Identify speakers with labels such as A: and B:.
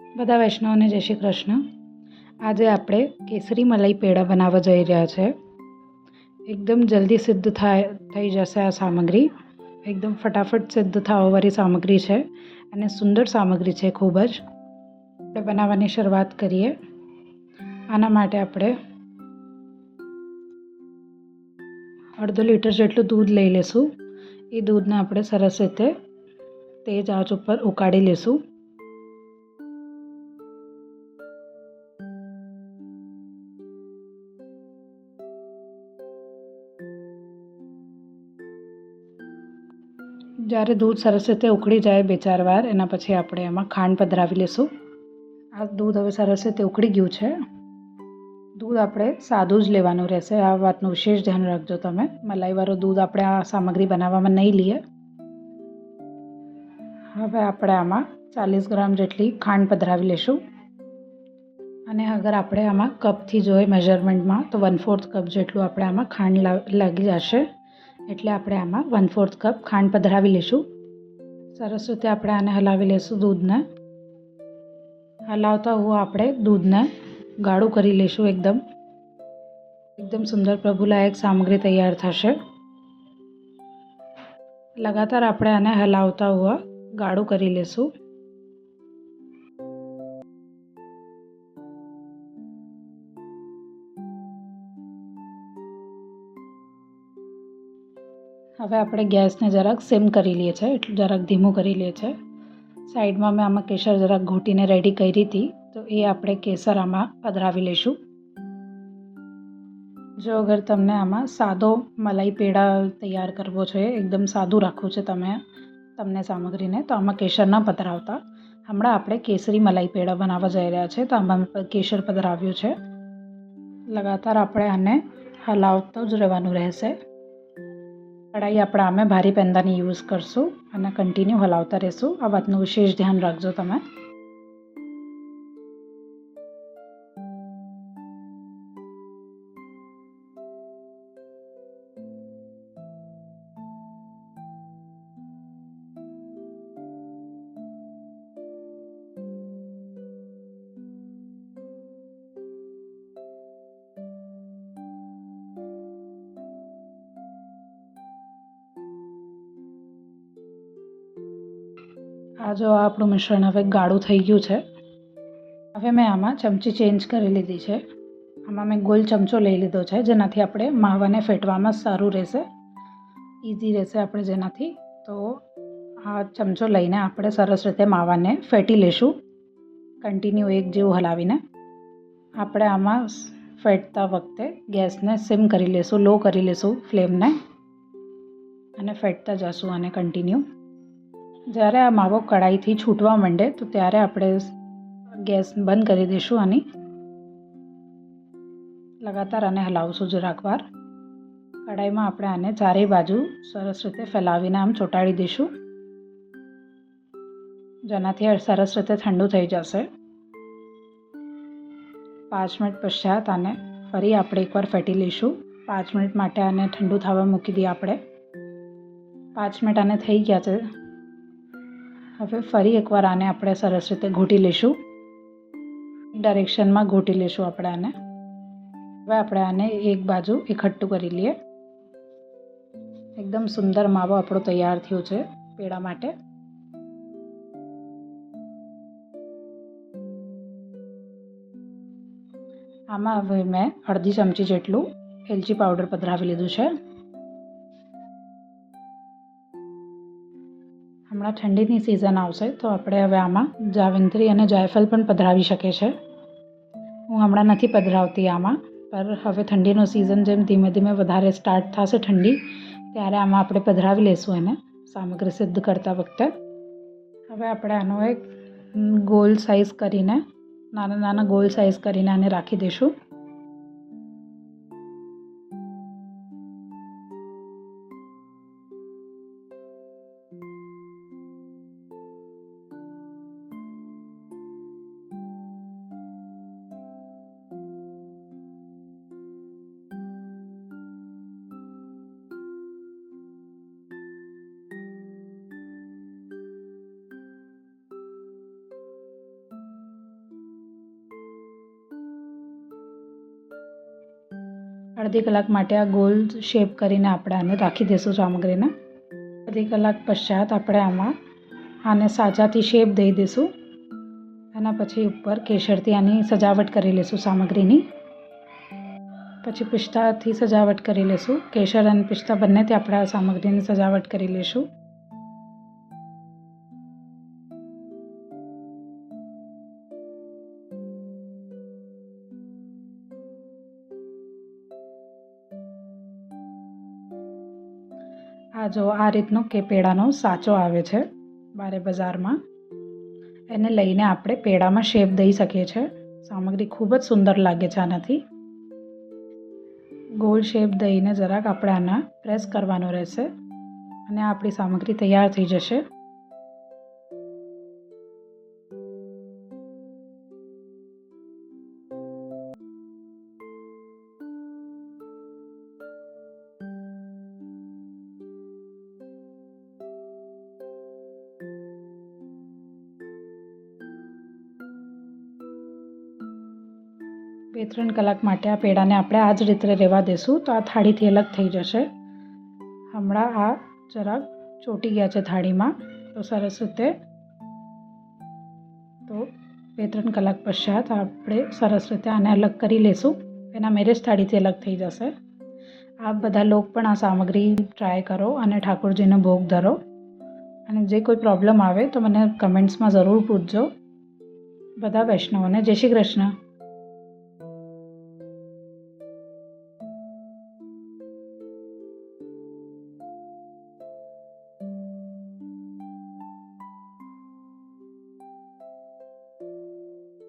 A: બધા વૈષ્ણવને જય શ્રી કૃષ્ણ. આજે આપણે કેસરી મલાઈ પેડા બનાવવા જઈ રહ્યા છે. એકદમ જલ્દી સિદ્ધ થાય, થઈ જશે આ સામગ્રી. એકદમ ફટાફટ સિદ્ધ થવાવાળી સામગ્રી છે અને સુંદર સામગ્રી છે ખૂબ જ. આપણે બનાવવાની શરૂઆત કરીએ. આના માટે આપણે અડધો લીટર જેટલું દૂધ લઈ લઈશું એ દૂધને આપણે સરસ રીતે તેજ આંચ ઉપર ઉકાળી લેશું. જ્યારે દૂધ સરસ રીતે ઉકળી જાય બે ચાર વાર, એના પછી આપણે એમાં ખાંડ પધરાવી લઈશું આ દૂધ હવે સરસ રીતે ઉકળી ગયું છે. દૂધ આપણે સાદું જ લેવાનું રહેશે. આ વાતનું વિશેષ ધ્યાન રાખજો તમે. મલાઈવાળું દૂધ આપણે આ સામગ્રી બનાવવામાં નહીં લઈએ. હવે આપણે આમાં ચાલીસ ગ્રામ જેટલી ખાંડ પધરાવી લઈશું અને અગર આપણે આમાં કપથી જોઈએ મેઝરમેન્ટમાં તો વન ફોર્થ કપ જેટલું આપણે આમાં ખાંડ લાગી જશે. એટલે આપણે આમાં વન ફોર્થ કપ ખાંડ પધરાવી લઈશું સરસ રીતે આપણે આને હલાવી લઈશું દૂધને. હલાવતા હું આપણે દૂધને ગાળું કરી લઈશું એકદમ. એકદમ સુંદર પ્રભુલાયક સામગ્રી તૈયાર થશે. લગાતાર આપણે આને હલાવતા હોવા ગાળું કરી લઈશું હવે આપણે ગેસને જરાક સિમ કરી લઈએ છીએ, એટલું જરાક ધીમું કરી લઈએ છીએ. સાઈડમાં મેં આમાં કેસર જરાક ઘૂંટીને રેડી કરી હતી, તો એ આપણે કેસર આમાં પધરાવી લઈશું. જો અગર તમને આમાં સાદો મલાઈ પેડા તૈયાર કરવો છે, એકદમ સાદું રાખવું છે તમે, તમને સામગ્રીને, તો આમાં કેસર ન પધરાવતા. હમણાં આપણે કેસરી મલાઈ પેડા બનાવવા જઈ રહ્યા છે, તો આમાં કેસર પધરાવ્યું છે. લગાતાર આપણે આને હલાવતો જ રહેવાનું રહેશે. કઢાઈ આપણે આમે ભારી પેંદાની યુઝ કરશું અને કન્ટિન્યુ હલાવતા રહેશું. આ વાતનું વિશેષ ધ્યાન રાખજો તમે. આ જો આપણું મિશ્રણ હવે ગાળું થઈ ગયું છે. હવે મેં આમાં ચમચી ચેન્જ કરી લીધી છે. આમાં મેં ગોલ ચમચો લઈ લીધો છે, જેનાથી આપણે માવાને ફેટવામાં સારું રહેશે ઇઝી રહેશે આપણે જેનાથી. તો આ ચમચો લઈને આપણે સરસ રીતે માવાને ફેટી લઈશું કન્ટિન્યુ એક જેવું હલાવીને. આપણે આમાં ફેટતા વખતે ગેસને સિમ કરી લઈશું લો કરી લઈશું ફ્લેમને. અને ફેટતા જશું આને કન્ટિન્યુ જ્યારે આ માવો કઢાઈથી છૂટવા માંડે, તો ત્યારે આપણે ગેસ બંધ કરી દઈશું આની. લગાતાર આને હલાવશું જરાક વાર. કઢાઈમાં આપણે આને ચારેય બાજુ સરસ રીતે ફેલાવીને આમ ચોંટાડી દઈશું. જેનાથી સરસ રીતે ઠંડુ થઈ જશે. પાંચ મિનિટ પશ્ચાત આને ફરી આપણે એકવાર ફેટી લઈશું. પાંચ મિનિટ માટે આને ઠંડુ થવા મૂકી દઈએ આપણે. પાંચ મિનિટ આને થઈ ગયા છે. હવે ફરી એકવાર આને આપણે સરસ રીતે ઘૂંટી લઈશું ડાયરેક્શનમાં ઘૂંટી લઈશું આપણે આને. હવે આપણે આને એક બાજુ એકઠું કરી લઈએ. એકદમ સુંદર માવો આપણો તૈયાર થયો છે પેડા માટે. આમાં હવે મેં અડધી ચમચી જેટલું એલચી પાવડર પધરાવી લીધું છે. હમણાં ઠંડીની સિઝન આવશે, તો આપણે હવે આમાં જાવિંત્રી અને જાયફળ પણ પધરાવી શકે છે. હું હમણાં નથી પધરાવતી આમાં, પર હવે ઠંડીનો સિઝન જેમ ધીમે ધીમે વધારે સ્ટાર્ટ થશે ઠંડી, ત્યારે આમાં આપણે પધરાવી લઈશું એને સામગ્રી સિદ્ધ કરતા વખતે. હવે આપણે આનો એક ગોલ સાઇઝ કરીને, નાના નાના ગોલ સાઇઝ કરીને આને રાખી દઈશું. અડધી કલાક માટે આ ગોલ શેપ કરીને આપણે આને રાખી દઈશું સામગ્રીને. અડધી કલાક પશ્ચાત આપણે આમાં આને સાજાથી શેપ દઈ દઈશું એના પછી ઉપર કેસરથી આની સજાવટ કરી લઈશું સામગ્રીની. પછી પિસ્તાથી સજાવટ કરી લઈશું કેસર અને પિસ્તા બંનેથી આપણે આ સામગ્રીની સજાવટ કરી લઈશું આ જો આ રીતનો કે પેડાનો સાચો આવે છે, બારે બજારમાં. એને લઈને આપણે પેડામાં શેપ દઈ શકીએ છીએ સામગ્રી ખૂબ જ સુંદર લાગે છે આનાથી. ગોળ શેપ દઈને જરાક આપણે આના પ્રેસ કરવાનો રહેશે. અને આપણી સામગ્રી તૈયાર થઈ જશે. બે ત્રણ કલાક માટે આ પેડાને આપણે આ જ રીતે રહેવા દેશું. તો આ થાળીથી અલગ થઈ જશે. હમણાં આ જરાક ચોંટી ગયા છે થાળીમાં. તો સરસ રીતે તો બે ત્રણ કલાક પશ્ચાત આપણે સરસ રીતે આને અલગ કરી લેશું. એના મેરેજ થાળીથી અલગ થઈ જશે. આપ બધા લોક પણ આ સામગ્રી ટ્રાય કરો અને ઠાકોરજીનો ભોગ ધરો. અને જે કોઈ પ્રોબ્લેમ આવે તો મને કમેન્ટ્સમાં જરૂર પૂછજો. બધા વૈષ્ણવોને જય શ્રી કૃષ્ણ.